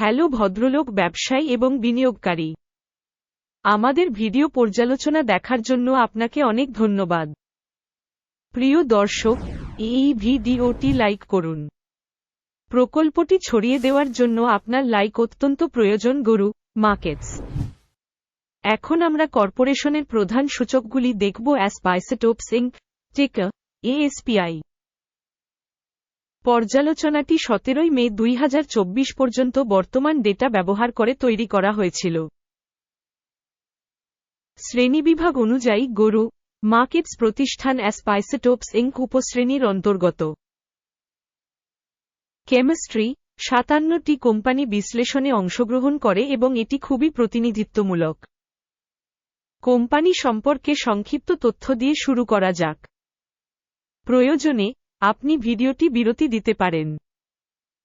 Hello ভদ্রলোক, ব্যবসায়ী এবং বিনিয়োগকারী। আমাদের ভিডিও পর্যালোচনা দেখার জন্য আপনাকে অনেক ধন্যবাদ। প্রিয় দর্শক, এই ভিডিওটি লাইক করুন। প্রকল্পটি ছড়িয়ে দেওয়ার জন্য আপনার লাইক অত্যন্ত প্রয়োজন, গরু মার্কেটস এখন আমরা কর্পোরেশনের প্রধান সূচকগুলি দেখব অ্যাস পাইসেটোপস ইঙ্ক টেকা এএসপিআই পর্যালোচনাটি সতেরোই মে দুই হাজার চব্বিশ পর্যন্ত বর্তমান ডেটা ব্যবহার করে তৈরি করা হয়েছিল। শ্রেণীবিভাগ অনুযায়ী গরু, মার্কেটস প্রতিষ্ঠান অ্যাসপাইসেটোপস ইঙ্ক উপশ্রেণীর অন্তর্গত। কেমিস্ট্রি, সাতান্নটি কোম্পানি বিশ্লেষণে অংশগ্রহণ করে এবং এটি খুবই প্রতিনিধিত্বমূলক। কোম্পানি সম্পর্কে সংক্ষিপ্ত তথ্য দিয়ে শুরু করা যাক। প্রয়োজনে আপনি ভিডিওটি বিরতি দিতে পারেন।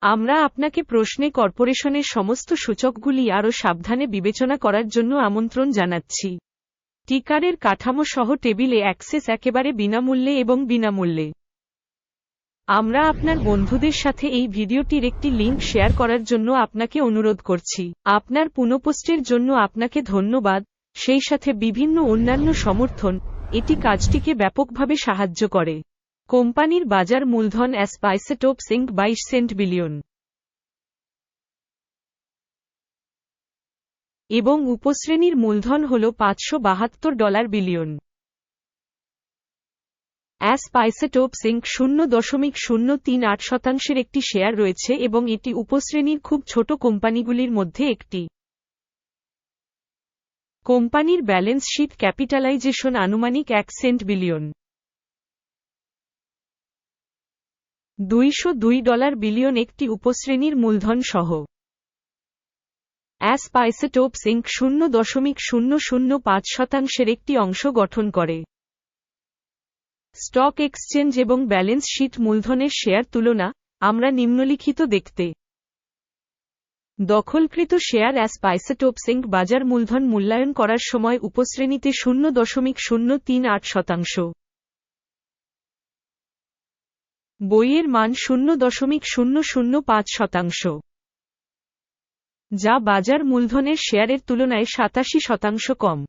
আমরা আপনাকে প্রশ্নে কর্পোরেশনের সমস্ত সূচকগুলি আরও সাবধানে বিবেচনা করার জন্য আমন্ত্রণ জানাচ্ছি। টিকারের কাঠামো সহ টেবিলে অ্যাক্সেস একেবারে বিনামূল্যে এবং বিনামূল্যে। আমরা আপনার বন্ধুদের সাথে এই ভিডিওটির একটি লিঙ্ক শেয়ার করার জন্য আপনাকে অনুরোধ করছি। আপনার পুনঃপোস্টের জন্য আপনাকে ধন্যবাদ। সেই সাথে বিভিন্ন অন্যান্য সমর্থন, এটি কাজটিকে ব্যাপকভাবে সাহায্য করে। কোম্পানির বাজার মূলধন অ্যাসপাইসেটোপ সিঙ্ক বাইশ সেন্ট বিলিয়ন। এবং উপশ্রেণীর মূলধন হল পাঁচশো বাহাত্তর ডলার বিলিয়ন। অ্যাস পাইসেটোপ সিঙ্ক শূন্য দশমিক শূন্য তিন আট শতাংশের একটি শেয়ার রয়েছে এবং এটি উপশ্রেণীর খুব ছোট কোম্পানিগুলির মধ্যে একটি। কোম্পানির ব্যালেন্স শিট ক্যাপিটালাইজেশন আনুমানিক এক সেন্ট বিলিয়ন। দুইশো দুই ডলার বিলিয়ন একটি উপশ্রেণীর মূলধন সহ অ্যাস পাইসেটোপ সিঙ্ক শূন্য দশমিক শূন্য শূন্য পাঁচ শতাংশের একটি অংশ গঠন করে। স্টক এক্সচেঞ্জ এবং ব্যালেন্স শীট মূলধনের শেয়ার তুলনা, আমরা নিম্নলিখিত দেখতে। দখলকৃত শেয়ার অ্যাস পাইসেটোপ সিঙ্ক বাজার মূলধন মূল্যায়ন করার সময় উপশ্রেণীতে শূন্য দশমিক শূন্য তিন আট শতাংশ। বইয়ের মান শূন্য দশমিক শূন্য শূন্য পাঁচ শতাংশ, যা বাজার মূলধনের শেয়ারের তুলনায় সাতাশি শতাংশ কম।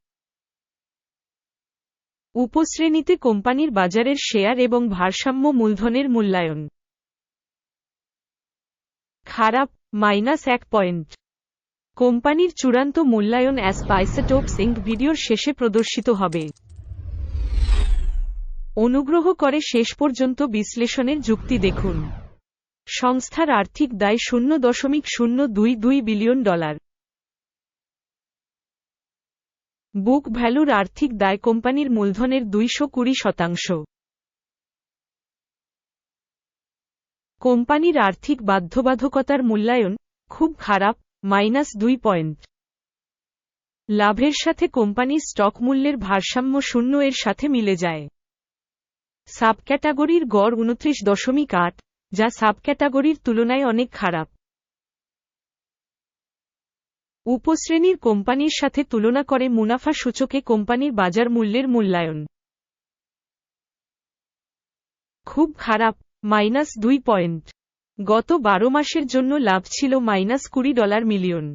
উপশ্রেণীতে কোম্পানির বাজারের শেয়ার এবং ভারসাম্য মূলধনের মূল্যায়ন। খারাপ, মাইনাস এক পয়েন্ট। কোম্পানির চূড়ান্ত মূল্যায়ন অ্যাস পাইসেটোপ সিঙ্ক ভিডিওর শেষে প্রদর্শিত হবে। অনুগ্রহ করে শেষ পর্যন্ত বিশ্লেষণের যুক্তি দেখুন। সংস্থার আর্থিক দায় শূন্য দশমিক শূন্য দুই দুই বিলিয়ন ডলার। বুক ভ্যালুর আর্থিক দায় কোম্পানির মূলধনের দুইশো কুড়ি শতাংশ। কোম্পানির আর্থিক বাধ্যবাধকতার মূল্যায়ন খুব খারাপ, মাইনাস দুই পয়েন্ট। লাভের সাথে কোম্পানির স্টক মূল্যের ভারসাম্য শূন্য এর সাথে মিলে যায়। সাবক্যাটাগরির গড় উনত্রিশ দশমিক আট, যা সাবক্যাটাগরির তুলনায় অনেক খারাপ। উপশ্রেণীর কোম্পানির সাথে তুলনা করে মুনাফা সূচকে কোম্পানির বাজার মূল্যের মূল্যায়ন। খুব খারাপ, মাইনাস দুই পয়েন্ট। গত বারো মাসের জন্য লাভ ছিল মাইনাস কুড়ি ডলার মিলিয়ন।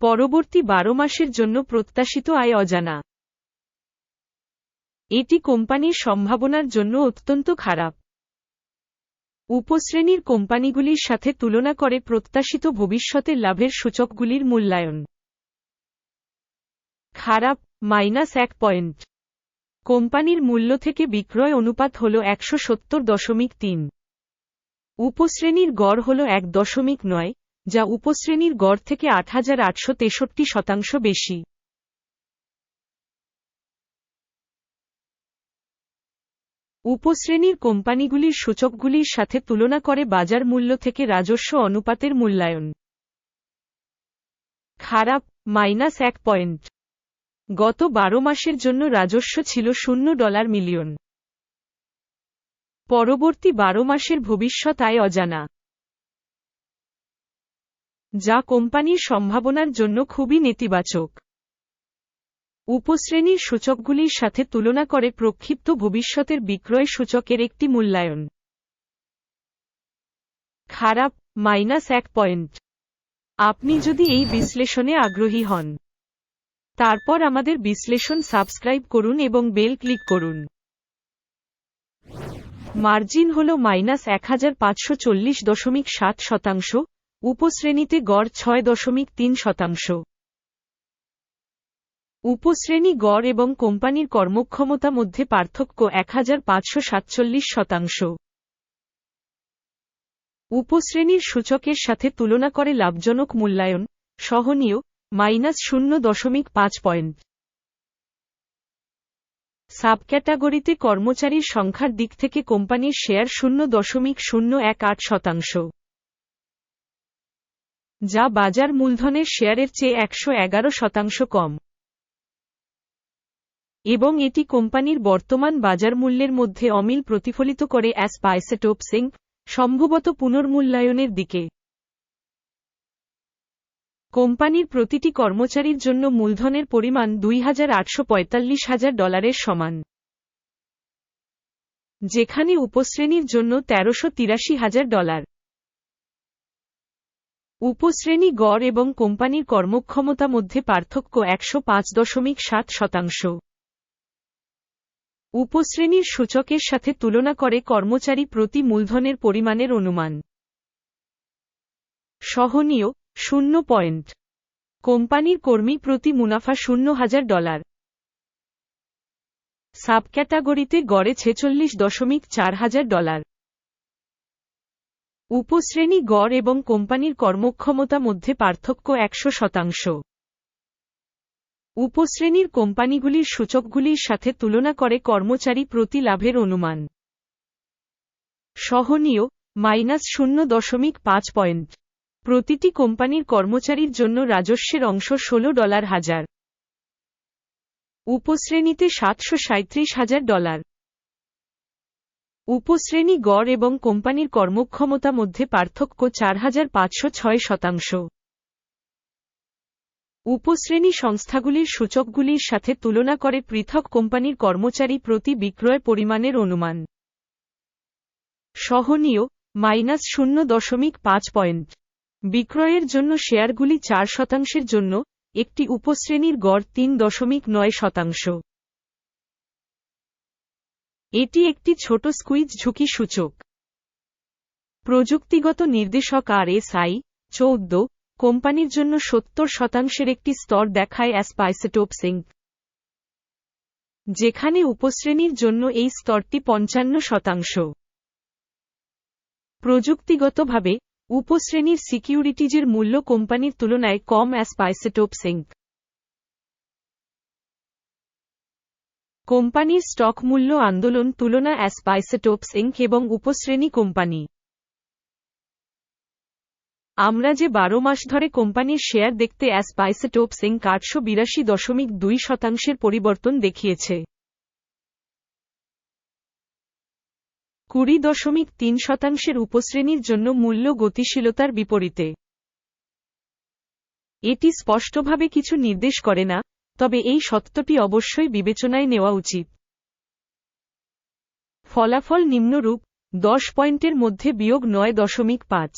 পরবর্তী বারো মাসের জন্য প্রত্যাশিত আয় অজানা। এটি কোম্পানির সম্ভাবনার জন্য অত্যন্ত খারাপ। উপশ্রেণীর কোম্পানিগুলির সাথে তুলনা করে প্রত্যাশিত ভবিষ্যতের লাভের সূচকগুলির মূল্যায়ন। খারাপ, মাইনাস এক পয়েন্ট। কোম্পানির মূল্য থেকে বিক্রয় অনুপাত হল একশো সত্তর দশমিক তিন। উপশ্রেণীর গড় হল এক দশমিক নয়, যা উপশ্রেণীর গড় থেকে আট হাজার আটশো তেষট্টি শতাংশ বেশি। উপশ্রেণীর কোম্পানিগুলির সূচকগুলির সাথে তুলনা করে বাজার মূল্য থেকে রাজস্ব অনুপাতের মূল্যায়ন। খারাপ, মাইনাস এক পয়েন্ট। গত বারো মাসের জন্য রাজস্ব ছিল শূন্য ডলার মিলিয়ন। পরবর্তী বারো মাসের ভবিষ্যৎ আয় অজানা। যা কোম্পানির সম্ভাবনার জন্য খুবই নেতিবাচক। উপশ্রেণীর সূচকগুলির সাথে তুলনা করে প্রক্ষিপ্ত ভবিষ্যতের বিক্রয় সূচকের একটি মূল্যায়ন। খারাপ, মাইনাস এক পয়েন্ট। আপনি যদি এই বিশ্লেষণে আগ্রহী হন, তারপর আমাদের বিশ্লেষণ সাবস্ক্রাইব করুন এবং বেল ক্লিক করুন। মার্জিন হল মাইনাস এক হাজার পাঁচশো চল্লিশ দশমিক সাত শতাংশ, উপশ্রেণীতে গড় ছয় দশমিক তিন শতাংশ। উপশ্রেণী গড় এবং কোম্পানির কর্মক্ষমতা মধ্যে পার্থক্য এক হাজার পাঁচশো সাতচল্লিশ শতাংশ। উপশ্রেণীর সূচকের সাথে তুলনা করে লাভজনক মূল্যায়ন, সহনীয়, মাইনাস শূন্য দশমিক পাঁচ পয়েন্ট। সাবক্যাটাগরিতে কর্মচারীর সংখ্যার দিক থেকে কোম্পানির শেয়ার শূন্য দশমিক শূন্য এক আট শতাংশ। যা বাজার মূলধনের শেয়ারের চেয়ে একশো এগারো শতাংশ কম। এবং এটি কোম্পানির বর্তমান বাজার মূল্যের মধ্যে অমিল প্রতিফলিত করে অ্যাস পাইসেটোপসিং সম্ভবত পুনর্মূল্যায়নের দিকে। কোম্পানির প্রতিটি কর্মচারীর জন্য মূলধনের পরিমাণ দুই হাজার ডলারের সমান। যেখানে উপশ্রেণীর জন্য তেরোশো তিরাশি হাজার ডলার। উপশ্রেণী গড় এবং কোম্পানির কর্মক্ষমতা মধ্যে পার্থক্য একশো পাঁচ দশমিক সাত শতাংশ। উপশ্রেণীর সূচকের সাথে তুলনা করে কর্মচারী প্রতি মূলধনের পরিমাণের অনুমান। সহনীয়, শূন্য পয়েন্ট। কোম্পানির কর্মী প্রতি মুনাফা শূন্য হাজার ডলার। সাবক্যাটাগরিতে গড়ে ছেচল্লিশ দশমিক চার হাজার ডলার। উপশ্রেণী গড় এবং কোম্পানির কর্মক্ষমতা মধ্যে পার্থক্য একশো শতাংশ। উপশ্রেণীর কোম্পানিগুলির সূচকগুলির সাথে তুলনা করে কর্মচারী প্রতি লাভের অনুমান। সহনীয়, মাইনাস শূন্য দশমিক পাঁচ পয়েন্ট। প্রতিটি কোম্পানির কর্মচারীর জন্য রাজস্বের অংশ ষোল ডলার হাজার। উপশ্রেণীতে সাতশো সাঁত্রিশ হাজার ডলার। উপশ্রেণী গড় এবং কোম্পানির কর্মক্ষমতা মধ্যে পার্থক্য চার হাজার পাঁচশো ছয় শতাংশ। উপশ্রেণী সংস্থাগুলির সূচকগুলির সাথে তুলনা করে পৃথক কোম্পানির কর্মচারী প্রতি বিক্রয় পরিমাণের অনুমান। সহনীয়, মাইনাস শূন্য দশমিক পাঁচ পয়েন্ট। বিক্রয়ের জন্য শেয়ারগুলি চার শতাংশের জন্য, একটি উপশ্রেণীর গড় তিন দশমিক নয় শতাংশ। এটি একটি ছোট স্কুইজ ঝুঁকি সূচক। প্রযুক্তিগত নির্দেশক আর এস আই চৌদ্দ কোম্পানির জন্য সত্তর শতাংশের একটি স্তর দেখায় অ্যাসপাইসেটোপসিং যেখানে উপশ্রেণীর জন্য এই স্তরটি পঞ্চান্ন শতাংশ। প্রযুক্তিগতভাবে, উপশ্রেণীর সিকিউরিটিজের মূল্য কোম্পানির তুলনায় কম অ্যাসপাইসেটোপসিং কোম্পানির স্টক মূল্য আন্দোলন তুলনা অ্যাসপাইসেটোপস ইঙ্ক এবং উপশ্রেণী কোম্পানি। আমরা যে বারো মাস ধরে কোম্পানির শেয়ার দেখতে অ্যাসপাইসেটোপস ইঙ্ক আটশো বিরাশি দশমিক দুই শতাংশের পরিবর্তন দেখিয়েছে। কুড়ি দশমিক তিন শতাংশের উপশ্রেণীর জন্য মূল্য গতিশীলতার বিপরীতে। এটি স্পষ্টভাবে কিছু নির্দেশ করে না, তবে এই সত্যটি অবশ্যই বিবেচনায় নেওয়া উচিত। ফলাফল নিম্নরূপ, দশ পয়েন্টের মধ্যে বিয়োগ নয় দশমিক পাঁচ।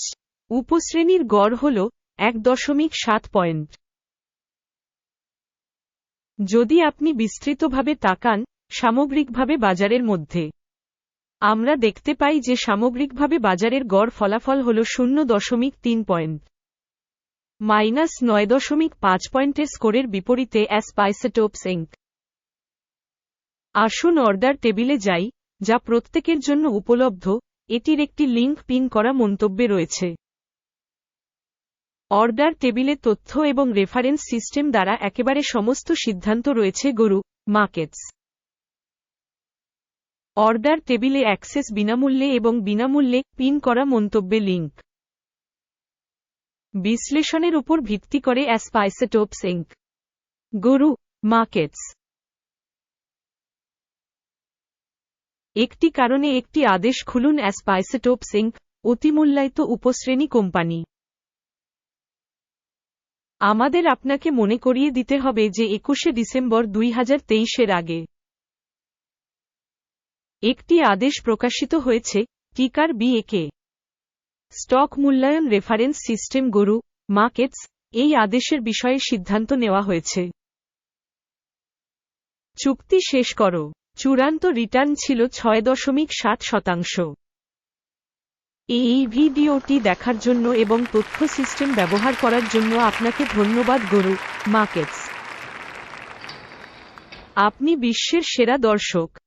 উপশ্রেণীর গড় হল এক দশমিক সাত পয়েন্ট। যদি আপনি বিস্তৃতভাবে তাকান সামগ্রিকভাবে বাজারের মধ্যে, আমরা দেখতে পাই যে সামগ্রিকভাবে বাজারের গড় ফলাফল হল শূন্য দশমিক তিন পয়েন্ট। মাইনাস নয় দশমিক পাঁচ পয়েন্টের স্কোরের বিপরীতে অ্যাসপাইসেটোপস ইঙ্ক আসুন অর্ডার টেবিলে যাই, যা প্রত্যেকের জন্য উপলব্ধ, এটির একটি লিঙ্ক পিন করা মন্তব্যে রয়েছে। অর্ডার টেবিলে তথ্য এবং রেফারেন্স সিস্টেম দ্বারা একেবারে সমস্ত সিদ্ধান্ত রয়েছে, গরু মার্কেটস অর্ডার টেবিলে অ্যাক্সেস বিনামূল্যে এবং বিনামূল্যে পিন করা মন্তব্যে লিঙ্ক বিশ্লেষণের উপর ভিত্তি করে অ্যাসপাইসেটোপস ইঙ্ক গরু মার্কেটস একটি কারণে একটি আদেশ খুলুন, অ্যাসপাইসেটোপস ইঙ্ক অতিমূল্যায়িত উপশ্রেণী কোম্পানি। আমাদের আপনাকে মনে করিয়ে দিতে হবে যে একুশে ডিসেম্বর দুই হাজার তেইশের আগে। একটি আদেশ প্রকাশিত হয়েছে, টিকার বিএকে স্টক মূল্যায়ন রেফারেন্স সিস্টেম গরু, মার্কেটস, এই আদেশের বিষয়ে সিদ্ধান্ত নেওয়া হয়েছে। চুক্তি শেষ করো। চূড়ান্ত রিটার্ন ছিল ছয় দশমিক সাত শতাংশ। এই ভিডিওটি দেখার জন্য এবং তথ্য সিস্টেম ব্যবহার করার জন্য আপনাকে ধন্যবাদ, গরু মার্কেটস। আপনি বিশ্বের সেরা দর্শক।